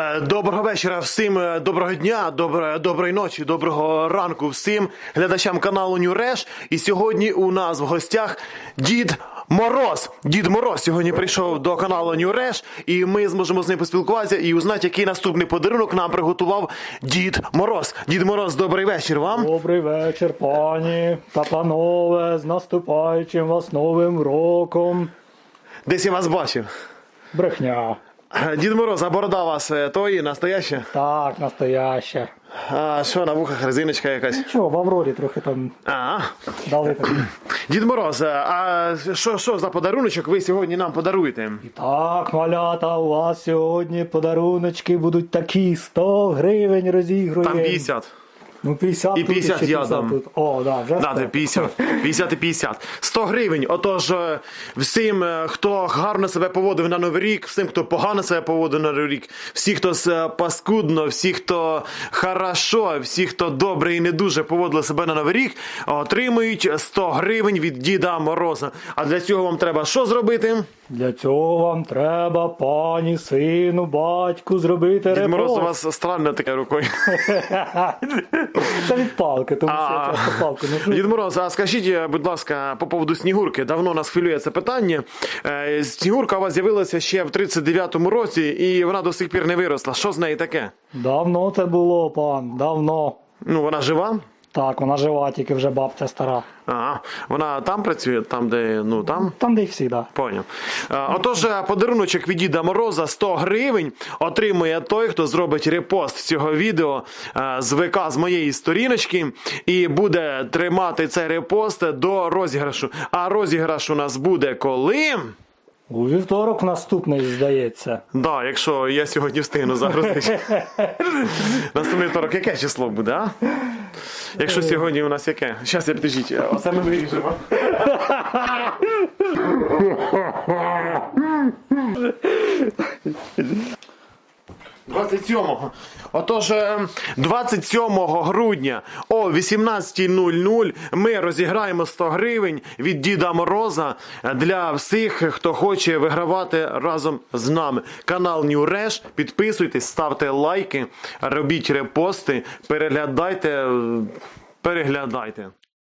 Е, Доброго вечора всім, е, доброго дня, добре, доброї ночі, доброго ранку всім глядачам каналу Нюреш. І сьогодні у нас в гостях дід Мороз. Дід Мороз сьогодні прийшов до каналу Нюреш, і ми зможемо з ним поспілкуватися і узнати, який наступний подарунок нам приготував Дід Мороз. Дід Мороз, добрий вечір вам. Добрий вечір, пані та панове, з наступаючим вас новим роком. Десь я вас бачив. Брехня. Дід Мороз, а борода у вас е, тої, настояща? Так, настояще. А що на вухах резиночка якась? Нічого, в Аврорі трохи там А, дали. Дід Мороз, е, а що, що за подаруночок ви сьогодні нам подаруєте? І так, малята, у вас сьогодні подаруночки будуть такі 100 гривень розігруємо. Там 50. Ну, 50 І тут, 50 ще я 50 дам. тут. О, да, вже Да, 100. це 50. 50 і 50. 100 гривень. Отож, е, всім, е, хто гарно себе поводив на Новий рік, всім, хто погано себе поводив на Новий рік, всі, хто с- паскудно, всі, хто хорошо, всі, хто добре і не дуже поводили себе на Новий рік, отримують 100 гривень від Діда Мороза. А для цього вам треба що зробити? Для цього вам треба, пані, сину, батьку, зробити Дід Мороз у вас странно таке рукою. Це від палки, тому що А. я часто палку ношу. Дід Мороз, а скажіть, е, будь ласка, по поводу Снігурки. Давно нас хвилює це питання. Е, Снігурка у вас з'явилася ще в 39-му році, і вона до сих пір не виросла. Що з нею таке? Давно це було, пан, давно. Ну, вона жива? Так, вона жива, тільки вже бабця стара. Ага. Вона там працює, там, де ну там. Там, де й всі, да. Поняв. Е, Отож, е, подаруночок від Діда Мороза 100 гривень отримує той, хто зробить репост цього відео е, з ВК з моєї сторіночки і буде тримати цей репост до розіграшу. А розіграш у нас буде коли? У вівторок наступний, здається. Да, якщо я сьогодні встигну загрузити. Наступний второк, яке число буде, а? Якщо сьогодні у нас яке? Щас я підождіть, оце ми вирішимо. «27-го». Отож, е, 27 грудня о 18.00 ми розіграємо 100 гривень від Діда Мороза для всіх, хто хоче вигравати разом з нами. Канал New Resh. Підписуйтесь, ставте лайки, робіть репости, переглядайте. е, Переглядайте.